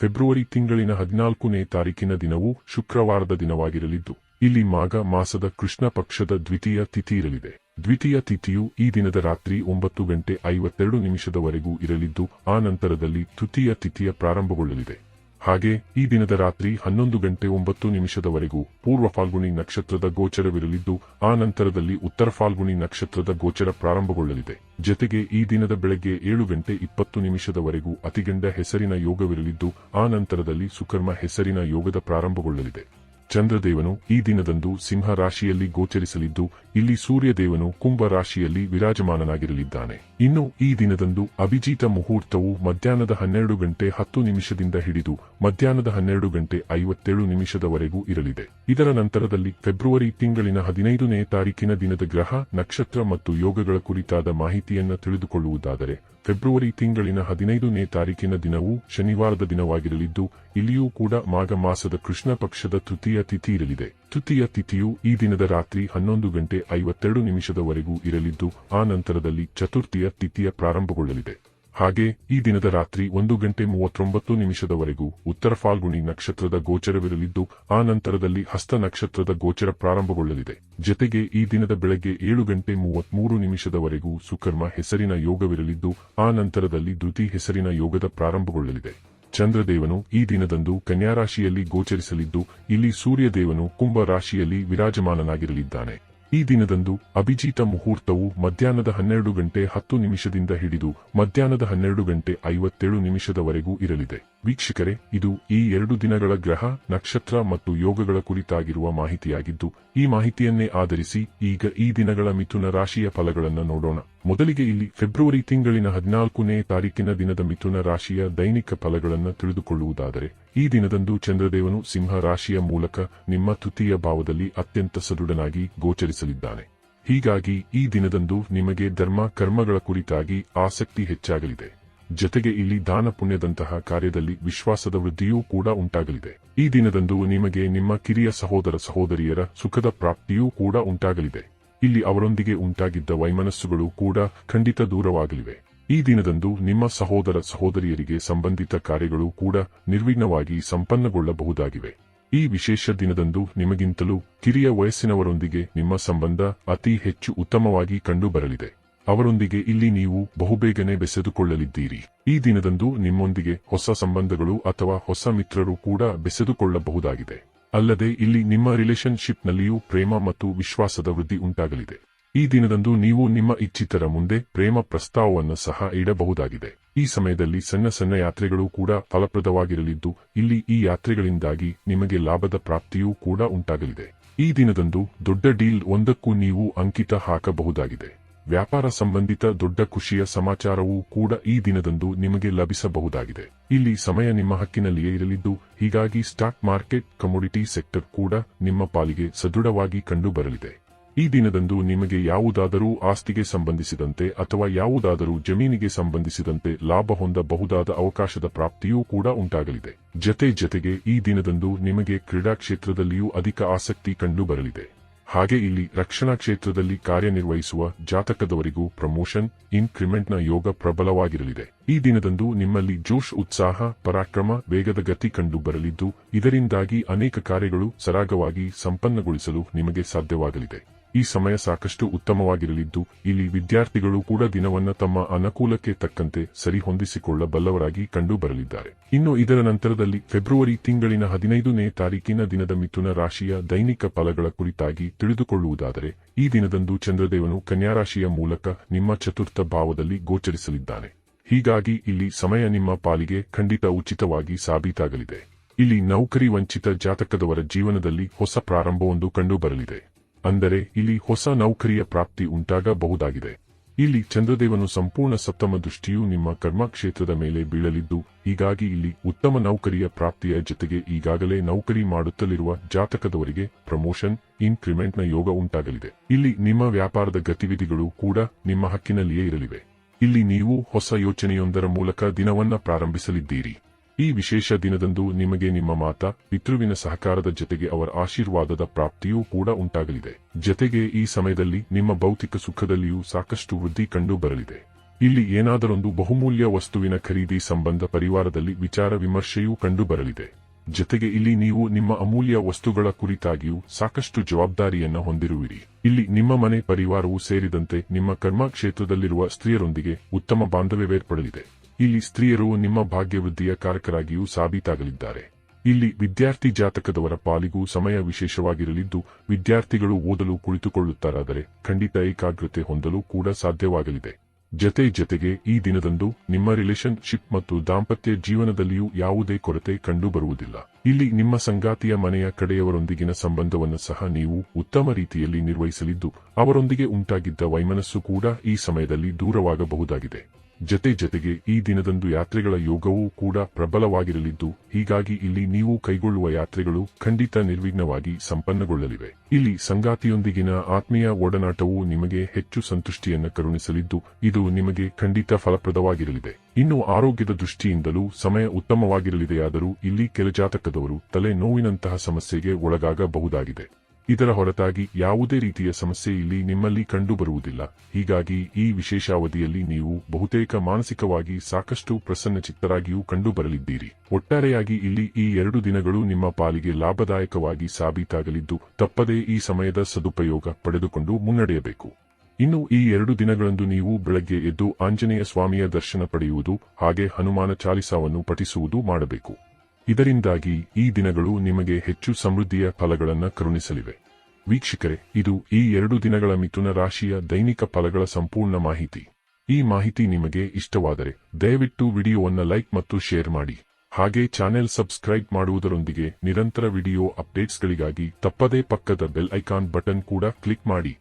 February ತಿಂಗಳಿನ ಹದಿನಾಲ್ಕನೇ ತಾರೀಕಿನ ದಿನವು ಶುಕ್ರವಾರದ ದಿನವಾಗಿರಲಿದ್ದು, ಇಲ್ಲಿ ಮಾಘ ಮಾಸದ ಕೃಷ್ಣ ಪಕ್ಷದ ದ್ವಿತೀಯ ತಿಥಿ ಇರಲಿದೆ. ದ್ವಿತೀಯ ತಿಥಿಯು ಈ ದಿನದ ರಾತ್ರಿ ಒಂಬತ್ತು ಗಂಟೆ ಐವತ್ತೆರಡು ನಿಮಿಷದವರೆಗೂ ಇರಲಿದ್ದು, ಆ ನಂತರದಲ್ಲಿ ತೃತೀಯ ತಿಥಿಯ ಪ್ರಾರಂಭಗೊಳ್ಳಲಿದೆ. ಹಾಗೆ ಈ ದಿನದ ರಾತ್ರಿ ಹನ್ನೊಂದು ಗಂಟೆ ಒಂಬತ್ತು ನಿಮಿಷದವರೆಗೂ ಪೂರ್ವ ಫಾಲ್ಗುಣಿ ನಕ್ಷತ್ರದ ಗೋಚರವಿರಲಿದ್ದು, ಆ ನಂತರದಲ್ಲಿ ಉತ್ತರ ಫಾಲ್ಗುಣಿ ನಕ್ಷತ್ರದ ಗೋಚರ ಪ್ರಾರಂಭಗೊಳ್ಳಲಿದೆ. ಜೊತೆಗೆ ಈ ದಿನದ ಬೆಳಗ್ಗೆ ಏಳು ಗಂಟೆ ಇಪ್ಪತ್ತು ನಿಮಿಷದವರೆಗೂ ಅತಿಗಂಡ ಹೆಸರಿನ ಯೋಗವಿರಲಿದ್ದು, ಆ ನಂತರದಲ್ಲಿ ಸುಕರ್ಮ ಹೆಸರಿನ ಯೋಗದ ಪ್ರಾರಂಭಗೊಳ್ಳಲಿದೆ. ಚಂದ್ರದೇವನು ಈ ದಿನದಂದು ಸಿಂಹ ರಾಶಿಯಲ್ಲಿ ಗೋಚರಿಸಲಿದ್ದು, ಇಲ್ಲಿ ಸೂರ್ಯದೇವನು ಕುಂಭ ರಾಶಿಯಲ್ಲಿ ವಿರಾಜಮಾನನಾಗಿರಲಿದ್ದಾನೆ. ಇನ್ನು ಈ ದಿನದಂದು ಅಭಿಜಿತ ಮುಹೂರ್ತವು ಮಧ್ಯಾಹ್ನದ ಹನ್ನೆರಡು ಗಂಟೆ ಹತ್ತು ನಿಮಿಷದಿಂದ ಹಿಡಿದು ಮಧ್ಯಾಹ್ನದ ಹನ್ನೆರಡು ಗಂಟೆ ಐವತ್ತೇಳು ನಿಮಿಷದವರೆಗೂ ಇರಲಿದೆ. ಇದರ ನಂತರದಲ್ಲಿ ಫೆಬ್ರವರಿ ತಿಂಗಳಿನ ಹದಿನೈದನೇ ತಾರೀಕಿನ ದಿನದ ಗ್ರಹ, ನಕ್ಷತ್ರ ಮತ್ತು ಯೋಗಗಳ ಕುರಿತಾದ ಮಾಹಿತಿಯನ್ನು ತಿಳಿದುಕೊಳ್ಳುವುದಾದರೆ ಫೆಬ್ರವರಿ ತಿಂಗಳಿನ ಹದಿನೈದನೇ ತಾರೀಕಿನ ದಿನವು ಶನಿವಾರದ ದಿನವಾಗಿರಲಿದ್ದು, ಇಲ್ಲಿಯೂ ಕೂಡ ಮಾಘ ಮಾಸದ ಕೃಷ್ಣ ಪಕ್ಷದ ತೃತೀಯ ತಿಥಿ ಇರಲಿದೆ. ತೃತೀಯ ತಿಥಿಯು ಈ ದಿನದ ರಾತ್ರಿ ಹನ್ನೊಂದು ಗಂಟೆ ಐವತ್ತೆರಡು ನಿಮಿಷದವರೆಗೂ ಇರಲಿದ್ದು, ಆ ನಂತರದಲ್ಲಿ ಚತುರ್ಥಿಯ ತಿಥಿಯ ಪ್ರಾರಂಭಗೊಳ್ಳಲಿದೆ. ಹಾಗೆ, ಈ ದಿನದ ರಾತ್ರಿ ಒಂದು ಗಂಟೆ ಮೂವತ್ತೊಂಬತ್ತು ನಿಮಿಷದವರೆಗೂ ಉತ್ತರ ಫಾಲ್ಗುಣಿ ನಕ್ಷತ್ರದ ಗೋಚರವಿರಲಿದ್ದು, ಆ ನಂತರದಲ್ಲಿ ಹಸ್ತ ನಕ್ಷತ್ರದ ಗೋಚರ ಪ್ರಾರಂಭಗೊಳ್ಳಲಿದೆ. ಜೊತೆಗೆ ಈ ದಿನದ ಬೆಳಗ್ಗೆ ಏಳು ಗಂಟೆ ಮೂವತ್ಮೂರು ನಿಮಿಷದವರೆಗೂ ಸುಕರ್ಮ ಹೆಸರಿನ ಯೋಗವಿರಲಿದ್ದು, ಆ ನಂತರದಲ್ಲಿ ದ್ಯುತಿ ಹೆಸರಿನ ಯೋಗದ ಪ್ರಾರಂಭಗೊಳ್ಳಲಿದೆ. ಚಂದ್ರದೇವನು ಈ ದಿನದಂದು ಕನ್ಯಾರಾಶಿಯಲ್ಲಿ ಗೋಚರಿಸಲಿದ್ದು, ಇಲ್ಲಿ ಸೂರ್ಯದೇವನು ಕುಂಭ ರಾಶಿಯಲ್ಲಿ ವಿರಾಜಮಾನನಾಗಿರಲಿದ್ದಾನೆ. ಈ ದಿನದಂದು ಅಭಿಜಿತ ಮುಹೂರ್ತವು ಮಧ್ಯಾಹ್ನದ ಹನ್ನೆರಡು ಗಂಟೆ ಹತ್ತು ನಿಮಿಷದಿಂದ ಹಿಡಿದು ಮಧ್ಯಾಹ್ನದ ಹನ್ನೆರಡು ಗಂಟೆ ಐವತ್ತೇಳು ನಿಮಿಷದವರೆಗೂ ಇರಲಿದೆ. ವೀಕ್ಷಕರೇ, ಇದು ಈ ಎರಡು ದಿನಗಳ ಗ್ರಹ, ನಕ್ಷತ್ರ ಮತ್ತು ಯೋಗಗಳ ಕುರಿತಾಗಿರುವ ಮಾಹಿತಿಯಾಗಿದ್ದು, ಈ ಮಾಹಿತಿಯನ್ನೇ ಆಧರಿಸಿ ಈಗ ಈ ದಿನಗಳ ಮಿಥುನ ರಾಶಿಯ ಫಲಗಳನ್ನು ನೋಡೋಣ. ಮೊದಲಿಗೆ ಇಲ್ಲಿ ಫೆಬ್ರವರಿ ತಿಂಗಳಿನ ಹದಿನಾಲ್ಕನೇ ತಾರೀಕಿನ ದಿನದ ಮಿಥುನ ರಾಶಿಯ ದೈನಿಕ ಫಲಗಳನ್ನು ತಿಳಿದುಕೊಳ್ಳುವುದಾದರೆ, ಈ ದಿನದಂದು ಚಂದ್ರದೇವನು ಸಿಂಹ ರಾಶಿಯ ಮೂಲಕ ನಿಮ್ಮ ತೃತೀಯ ಭಾವದಲ್ಲಿ ಅತ್ಯಂತ ಸದೃಢನಾಗಿ ಗೋಚರಿಸಲಿದ್ದಾನೆ. ಹೀಗಾಗಿ ಈ ದಿನದಂದು ನಿಮಗೆ ಧರ್ಮ ಕರ್ಮಗಳ ಕುರಿತಾಗಿ ಆಸಕ್ತಿ ಹೆಚ್ಚಾಗಲಿದೆ. ಜೊತೆಗೆ ಇಲ್ಲಿ ದಾನ ಪುಣ್ಯದಂತಹ ಕಾರ್ಯದಲ್ಲಿ ವಿಶ್ವಾಸದ ವೃದ್ಧಿಯೂ ಕೂಡ ಉಂಟಾಗಲಿದೆ. ಈ ದಿನದಂದು ನಿಮಗೆ ನಿಮ್ಮ ಕಿರಿಯ ಸಹೋದರ ಸಹೋದರಿಯರ ಸುಖದ ಪ್ರಾಪ್ತಿಯೂ ಕೂಡ ಉಂಟಾಗಲಿದೆ. ಇಲ್ಲಿ ಅವರೊಂದಿಗೆ ಉಂಟಾಗಿದ್ದ ವೈಮನಸ್ಸುಗಳು ಕೂಡ ಖಂಡಿತ ದೂರವಾಗಲಿವೆ. ಈ ದಿನದಂದು ನಿಮ್ಮ ಸಹೋದರ ಸಹೋದರಿಯರಿಗೆ ಸಂಬಂಧಿತ ಕಾರ್ಯಗಳು ಕೂಡ ನಿರ್ವಿಘ್ನವಾಗಿ ಸಂಪನ್ನಗೊಳ್ಳಬಹುದಾಗಿವೆ. ಈ ವಿಶೇಷ ದಿನದಂದು ನಿಮಗಿಂತಲೂ ಕಿರಿಯ ವಯಸ್ಸಿನವರೊಂದಿಗೆ ನಿಮ್ಮ ಸಂಬಂಧ ಅತಿ ಹೆಚ್ಚು ಉತ್ತಮವಾಗಿ ಕಂಡುಬರಲಿದೆ. ಅವರೊಂದಿಗೆ ಇಲ್ಲಿ ನೀವು ಬಹುಬೇಗನೆ ಬೆಸೆದುಕೊಳ್ಳಲಿದ್ದೀರಿ. ಈ ದಿನದಂದು ನಿಮ್ಮೊಂದಿಗೆ ಹೊಸ ಸಂಬಂಧಗಳು ಅಥವಾ ಹೊಸ ಮಿತ್ರರು ಕೂಡ ಬೆಸೆದುಕೊಳ್ಳಬಹುದಾಗಿದೆ. ಅಲ್ಲದೆ ಇಲ್ಲಿ ನಿಮ್ಮ ರಿಲೇಶನ್ಶಿಪ್ನಲ್ಲಿಯೂ ಪ್ರೇಮ ಮತ್ತು ವಿಶ್ವಾಸದ ವೃದ್ಧಿ ಉಂಟಾಗಲಿದೆ. ಈ ದಿನದಂದು ನೀವು ನಿಮ್ಮ ಇಚ್ಛಿತರ ಮುಂದೆ ಪ್ರೇಮ ಪ್ರಸ್ತಾವವನ್ನು ಸಹ ಇಡಬಹುದಾಗಿದೆ. ಈ ಸಮಯದಲ್ಲಿ ಸಣ್ಣ ಸಣ್ಣ ಯಾತ್ರೆಗಳು ಕೂಡ ಫಲಪ್ರದವಾಗಿರಲಿದ್ದು, ಇಲ್ಲಿ ಈ ಯಾತ್ರೆಗಳಿಂದಾಗಿ ನಿಮಗೆ ಲಾಭದ ಪ್ರಾಪ್ತಿಯೂ ಕೂಡ ಉಂಟಾಗಲಿದೆ. ಈ ದಿನದಂದು ದೊಡ್ಡ ಡೀಲ್ ಒಂದಕ್ಕೂ ನೀವು ಅಂಕಿತ ಹಾಕಬಹುದಾಗಿದೆ. ವ್ಯಾಪಾರ ಸಂಬಂಧಿತ ದೊಡ್ಡ ಖುಷಿಯ ಸಮಾಚಾರವೂ ಕೂಡ ಈ ದಿನದಂದು ನಿಮಗೆ ಲಭಿಸಬಹುದಾಗಿದೆ. ಇಲ್ಲಿ ಸಮಯ ನಿಮ್ಮ ಹಕ್ಕಿನಲ್ಲಿಯೇ ಇರಲಿದ್ದು, ಹೀಗಾಗಿ ಸ್ಟಾಕ್ ಮಾರ್ಕೆಟ್, ಕಮೋಡಿಟಿ ಸೆಕ್ಟರ್ ಕೂಡ ನಿಮ್ಮ ಪಾಲಿಗೆ ಸದೃಢವಾಗಿ ಕಂಡುಬರಲಿದೆ. ಈ ದಿನದಂದು ನಿಮಗೆ ಯಾವುದಾದರೂ ಆಸ್ತಿಗೆ ಸಂಬಂಧಿಸಿದಂತೆ ಅಥವಾ ಯಾವುದಾದರೂ ಜಮೀನಿಗೆ ಸಂಬಂಧಿಸಿದಂತೆ ಲಾಭ ಹೊಂದಬಹುದಾದ ಅವಕಾಶದ ಪ್ರಾಪ್ತಿಯೂ ಕೂಡ ಉಂಟಾಗಲಿದೆ. ಜತೆ ಜತೆಗೆ ಈ ದಿನದಂದು ನಿಮಗೆ ಕ್ರೀಡಾ ಕ್ಷೇತ್ರದಲ್ಲಿಯೂ ಅಧಿಕ ಆಸಕ್ತಿ ಕಂಡುಬರಲಿದೆ. ಹಾಗೆ ಇಲ್ಲಿ ರಕ್ಷಣಾ ಕ್ಷೇತ್ರದಲ್ಲಿ ಕಾರ್ಯನಿರ್ವಹಿಸುವ ಜಾತಕದವರಿಗೂ ಪ್ರಮೋಷನ್, ಇನ್ಕ್ರಿಮೆಂಟ್ನ ಯೋಗ ಪ್ರಬಲವಾಗಿರಲಿದೆ. ಈ ದಿನದಂದು ನಿಮ್ಮಲ್ಲಿ ಜೋಶ್ ಉತ್ಸಾಹ, ಪರಾಕ್ರಮ, ವೇಗದ ಗತಿ ಕಂಡು ಬರಲಿದ್ದು ಇದರಿಂದಾಗಿ ಅನೇಕ ಕಾರ್ಯಗಳು ಸರಾಗವಾಗಿ ಸಂಪನ್ನಗೊಳಿಸಲು ನಿಮಗೆ ಸಾಧ್ಯವಾಗಲಿದೆ. ಈ ಸಮಯ ಸಾಕಷ್ಟು ಉತ್ತಮವಾಗಿರಲಿದ್ದು, ಇಲ್ಲಿ ವಿದ್ಯಾರ್ಥಿಗಳು ಕೂಡ ದಿನವನ್ನ ತಮ್ಮ ಅನುಕೂಲಕ್ಕೆ ತಕ್ಕಂತೆ ಸರಿಹೊಂದಿಸಿಕೊಳ್ಳಬಲ್ಲವರಾಗಿ ಕಂಡು ಬರಲಿದ್ದಾರೆ ಇನ್ನು ಇದರ ನಂತರದಲ್ಲಿ ಫೆಬ್ರವರಿ ತಿಂಗಳಿನ ಹದಿನೈದನೇ ತಾರೀಕಿನ ದಿನದ ಮಿಥುನ ರಾಶಿಯ ದೈನಿಕ ಫಲಗಳ ಕುರಿತಾಗಿ ತಿಳಿದುಕೊಳ್ಳುವುದಾದರೆ, ಈ ದಿನದಂದು ಚಂದ್ರದೇವನು ಕನ್ಯಾರಾಶಿಯ ಮೂಲಕ ನಿಮ್ಮ ಚತುರ್ಥ ಭಾವದಲ್ಲಿ ಗೋಚರಿಸಲಿದ್ದಾನೆ. ಹೀಗಾಗಿ ಇಲ್ಲಿ ಸಮಯ ನಿಮ್ಮ ಪಾಲಿಗೆ ಖಂಡಿತ ಉಚಿತವಾಗಿ ಸಾಬೀತಾಗಲಿದೆ. ಇಲ್ಲಿ ನೌಕರಿ ವಂಚಿತ ಜಾತಕದವರ ಜೀವನದಲ್ಲಿ ಹೊಸ ಪ್ರಾರಂಭವೊಂದು ಕಂಡುಬರಲಿದೆ. ಅಂದರೆ ಇಲ್ಲಿ ಹೊಸ ನೌಕರಿಯ ಪ್ರಾಪ್ತಿ ಉಂಟಾಗಬಹುದಾಗಿದೆ. ಇಲ್ಲಿ ಚಂದ್ರದೇವನು ಸಂಪೂರ್ಣ ಸಪ್ತಮ ದೃಷ್ಟಿಯು ನಿಮ್ಮ ಕರ್ಮಕ್ಷೇತ್ರದ ಮೇಲೆ ಬೀಳಲಿದ್ದು, ಹೀಗಾಗಿ ಇಲ್ಲಿ ಉತ್ತಮ ನೌಕರಿಯ ಪ್ರಾಪ್ತಿಯ ಜೊತೆಗೆ ಈಗಾಗಲೇ ನೌಕರಿ ಮಾಡುತ್ತಲಿರುವ ಜಾತಕದವರಿಗೆ ಪ್ರಮೋಷನ್, ಇನ್ಕ್ರಿಮೆಂಟ್ನ ಯೋಗ ಉಂಟಾಗಲಿದೆ. ಇಲ್ಲಿ ನಿಮ್ಮ ವ್ಯಾಪಾರದ ಗತಿವಿಧಿಗಳು ಕೂಡ ನಿಮ್ಮ ಹಕ್ಕಿನಲ್ಲಿಯೇ ಇರಲಿವೆ. ಇಲ್ಲಿ ನೀವು ಹೊಸ ಯೋಚನೆಯೊಂದರ ಮೂಲಕ ದಿನವನ್ನ ಪ್ರಾರಂಭಿಸಲಿದ್ದೀರಿ. ಈ ವಿಶೇಷ ದಿನದಂದು ನಿಮಗೆ ನಿಮ್ಮ ಮಾತ, ಪಿತೃವಿನ ಸಹಕಾರದ ಜೊತೆಗೆ ಅವರ ಆಶೀರ್ವಾದದ ಪ್ರಾಪ್ತಿಯೂ ಕೂಡ ಉಂಟಾಗಲಿದೆ. ಜೊತೆಗೆ ಈ ಸಮಯದಲ್ಲಿ ನಿಮ್ಮ ಭೌತಿಕ ಸುಖದಲ್ಲಿಯೂ ಸಾಕಷ್ಟು ವೃದ್ಧಿ ಕಂಡು ಬರಲಿದೆ. ಇಲ್ಲಿ ಏನಾದರೊಂದು ಬಹುಮೂಲ್ಯ ವಸ್ತುವಿನ ಖರೀದಿ ಸಂಬಂಧ ಪರಿವಾರದಲ್ಲಿ ವಿಚಾರ ವಿಮರ್ಶೆಯೂ ಕಂಡು ಬರಲಿದೆ. ಜೊತೆಗೆ ಇಲ್ಲಿ ನೀವು ನಿಮ್ಮ ಅಮೂಲ್ಯ ವಸ್ತುಗಳ ಕುರಿತಾಗಿಯೂ ಸಾಕಷ್ಟು ಜವಾಬ್ದಾರಿಯನ್ನು ಹೊಂದಿರುವಿರಿ. ಇಲ್ಲಿ ನಿಮ್ಮ ಮನೆ ಪರಿವಾರವೂ ಸೇರಿದಂತೆ ನಿಮ್ಮ ಕರ್ಮ ಕ್ಷೇತ್ರದಲ್ಲಿರುವ ಸ್ತ್ರೀಯರೊಂದಿಗೆ ಉತ್ತಮ ಬಾಂಧವ್ಯವೇರ್ಪಡಲಿದೆ. ಇಲ್ಲಿ ಸ್ತ್ರೀಯರು ನಿಮ್ಮ ಭಾಗ್ಯವೃದ್ಧಿಯ ಕಾರಕರಾಗಿಯೂ ಸಾಬೀತಾಗಲಿದ್ದಾರೆ. ಇಲ್ಲಿ ವಿದ್ಯಾರ್ಥಿ ಜಾತಕದವರ ಪಾಲಿಗೂ ಸಮಯ ವಿಶೇಷವಾಗಿರಲಿದ್ದು, ವಿದ್ಯಾರ್ಥಿಗಳು ಓದಲು ಕುಳಿತುಕೊಳ್ಳುತ್ತಾರಾದರೆ ಖಂಡಿತ ಏಕಾಗ್ರತೆ ಹೊಂದಲು ಕೂಡ ಸಾಧ್ಯವಾಗಲಿದೆ. ಜತೆ ಜತೆಗೆ ಈ ದಿನದಂದು ನಿಮ್ಮ ರಿಲೇಶನ್ಶಿಪ್ ಮತ್ತು ದಾಂಪತ್ಯ ಜೀವನದಲ್ಲಿಯೂ ಯಾವುದೇ ಕೊರತೆ ಕಂಡುಬರುವುದಿಲ್ಲ. ಇಲ್ಲಿ ನಿಮ್ಮ ಸಂಗಾತಿಯ ಮನೆಯ ಕಡೆಯವರೊಂದಿಗಿನ ಸಂಬಂಧವನ್ನು ಸಹ ನೀವು ಉತ್ತಮ ರೀತಿಯಲ್ಲಿ ನಿರ್ವಹಿಸಲಿದ್ದು, ಅವರೊಂದಿಗೆ ಉಂಟಾಗಿದ್ದ ವೈಮನಸ್ಸು ಕೂಡ ಈ ಸಮಯದಲ್ಲಿ ದೂರವಾಗಬಹುದಾಗಿದೆ. ಜತೆ ಜತೆಗೆ ಈ ದಿನದಂದು ಯಾತ್ರೆಗಳ ಯೋಗವೂ ಕೂಡ ಪ್ರಬಲವಾಗಿರಲಿದ್ದು, ಹೀಗಾಗಿ ಇಲ್ಲಿ ನೀವು ಕೈಗೊಳ್ಳುವ ಯಾತ್ರೆಗಳು ಖಂಡಿತ ನಿರ್ವಿಘ್ನವಾಗಿ ಸಂಪನ್ನಗೊಳ್ಳಲಿವೆ. ಇಲ್ಲಿ ಸಂಗಾತಿಯೊಂದಿಗಿನ ಆತ್ಮೀಯ ಒಡನಾಟವು ನಿಮಗೆ ಹೆಚ್ಚು ಸಂತುಷ್ಟಿಯನ್ನು ಕರುಣಿಸಲಿದ್ದು, ಇದು ನಿಮಗೆ ಖಂಡಿತ ಫಲಪ್ರದವಾಗಿರಲಿದೆ. ಇನ್ನು ಆರೋಗ್ಯದ ದೃಷ್ಟಿಯಿಂದಲೂ ಸಮಯ ಉತ್ತಮವಾಗಿರಲಿದೆಯಾದರೂ ಇಲ್ಲಿ ಕೆಲ ಜಾತಕದವರು ತಲೆ ನೋವಿನಂತಹ ಸಮಸ್ಯೆಗೆ ಒಳಗಾಗಬಹುದಾಗಿದೆ. ಇದರ ಹೊರತಾಗಿ ಯಾವುದೇ ರೀತಿಯ ಸಮಸ್ಯೆ ಇಲ್ಲಿ ನಿಮ್ಮಲ್ಲಿ ಕಂಡುಬರುವುದಿಲ್ಲ. ಹೀಗಾಗಿ ಈ ವಿಶೇಷಾವಧಿಯಲ್ಲಿ ನೀವು ಬಹುತೇಕ ಮಾನಸಿಕವಾಗಿ ಸಾಕಷ್ಟು ಪ್ರಸನ್ನಚಿತ್ತರಾಗಿಯೂ ಕಂಡುಬರಲಿದ್ದೀರಿ. ಒಟ್ಟಾರೆಯಾಗಿ ಇಲ್ಲಿ ಈ ಎರಡು ದಿನಗಳು ನಿಮ್ಮ ಪಾಲಿಗೆ ಲಾಭದಾಯಕವಾಗಿ ಸಾಬೀತಾಗಲಿದ್ದು, ತಪ್ಪದೇ ಈ ಸಮಯದ ಸದುಪಯೋಗ ಪಡೆದುಕೊಂಡು ಮುನ್ನಡೆಯಬೇಕು. ಇನ್ನು ಈ ಎರಡು ದಿನಗಳಂದು ನೀವು ಬೆಳಗ್ಗೆ ಎದ್ದು ಆಂಜನೇಯ ಸ್ವಾಮಿಯ ದರ್ಶನ ಪಡೆಯುವುದು, ಹಾಗೆ ಹನುಮಾನ ಚಾಲಿಸಾವನ್ನು ಪಠಿಸುವುದು ಮಾಡಬೇಕು. ಇದರಿಂದಾಗಿ ಈ ದಿನಗಳು ನಿಮಗೆ ಹೆಚ್ಚು ಸಮೃದ್ಧಿಯ ಫಲಗಳನ್ನು ಕರುಣಿಸಲಿವೆ. ವೀಕ್ಷಕರೇ, ಇದು ಈ ಎರಡು ದಿನಗಳ ಮಿಥುನ ರಾಶಿಯ ದೈನಿಕ ಫಲಗಳ ಸಂಪೂರ್ಣ ಮಾಹಿತಿ. ಈ ಮಾಹಿತಿ ನಿಮಗೆ ಇಷ್ಟವಾದರೆ ದಯವಿಟ್ಟು ವಿಡಿಯೋವನ್ನು ಲೈಕ್ ಮತ್ತು ಶೇರ್ ಮಾಡಿ. ಹಾಗೆ ಚಾನೆಲ್ ಸಬ್ಸ್ಕ್ರೈಬ್ ಮಾಡುವುದರೊಂದಿಗೆ ನಿರಂತರ ವಿಡಿಯೋ ಅಪ್ಡೇಟ್ಸ್ಗಳಿಗಾಗಿ ತಪ್ಪದೇ ಪಕ್ಕದ ಬೆಲ್ ಐಕಾನ್ ಬಟನ್ ಕೂಡ ಕ್ಲಿಕ್ ಮಾಡಿ.